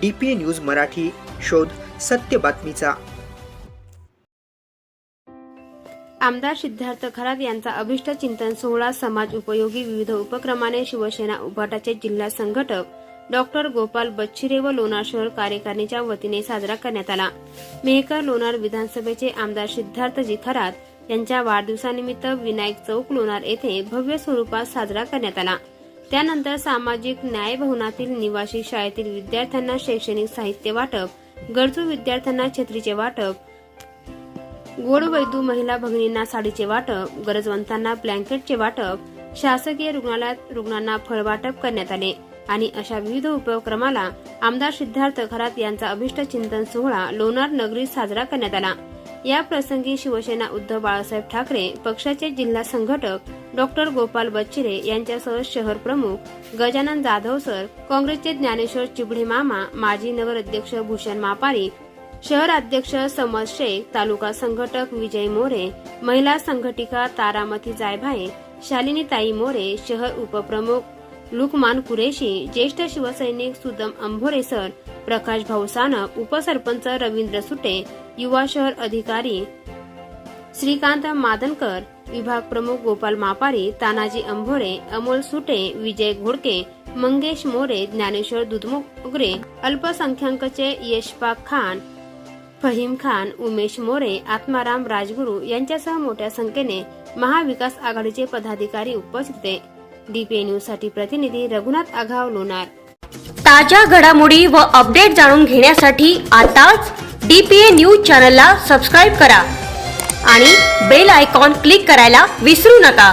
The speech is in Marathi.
डीपीए न्यूज मराठी शोध सत्य बातमीचा. आमदार सिद्धार्थ खरात यांचा अभिष्ट चिंतन सोहळा समाज उपयोगी विविध उपक्रमाने शिवसेना उभाटाचे जिल्हा संघटक डॉक्टर गोपाल बच्छिरे व लोणार शहर कार्यकारिणीच्या वतीने साजरा करण्यात आला. मेहकर लोणार विधानसभेचे आमदार सिद्धार्थजी खरात यांच्या वाढदिवसानिमित्त विनायक चौक लोणार येथे भव्य स्वरूपात साजरा करण्यात आला. त्यानंतर सामाजिक न्याय भवनातील निवासी शाळेतील विद्यार्थ्यांना शैक्षणिक साहित्य वाटप गरजू विद्यार्थ्यांना छत्रीचे वाटप गोडवैदू महिला भगिनींना साडीचे वाटप गरजवंतांना ब्लँकेटचे वाटप शासकीय रुग्णालयात रुग्णांना फळवाटप करण्यात आले आणि अशा विविध उपक्रमाला आमदार सिद्धार्थ खरात यांचा अभिष्ट चिंतन सोहळा लोणार नगरीत साजरा करण्यात आला. या प्रसंगी शिवसेना उद्धव बाळासाहेब ठाकरे पक्षाचे जिल्हा संघटक डॉक्टर गोपाल बच्चिरे यांच्यासह शहर प्रमुख गजानन जाधव सर काँग्रेसचे ज्ञानेश्वर चिबडे मामा माजी नगराध्यक्ष भूषण मापारी शहर अध्यक्ष समज शेख तालुका संघटक विजय मोरे महिला संघटिका तारामती जायभाये शालिनी ताई मोरे शहर उपप्रमुख लुकमान कुरेशी ज्येष्ठ शिवसैनिक सुदम अंभोरे सर प्रकाश भाऊ सानप उपसरपंच रवींद्र सुटे युवा शहर अधिकारी श्रीकांत मादनकर विभाग प्रमुख गोपाल मापारी तानाजी अंभोरे अमोल सुटे विजय घोडके मंगेश मोरे ज्ञानेश्वर दुधमोगरे अल्पसंख्याकचे यशपाक खान फहीम खान उमेश मोरे आत्माराम राजगुरू यांच्यासह मोठ्या संख्येने महाविकास आघाडीचे पदाधिकारी उपस्थित होते. डीपीए न्यूजसाठी प्रतिनिधी रघुनाथ आघाव लोणार. ताज्या घडामोडी व अपडेट जाणून घेण्यासाठी आताच डीपीए न्यूज चॅनलला सबस्क्राईब करा आणि बेल आयकॉन क्लिक करायला विसरू नका.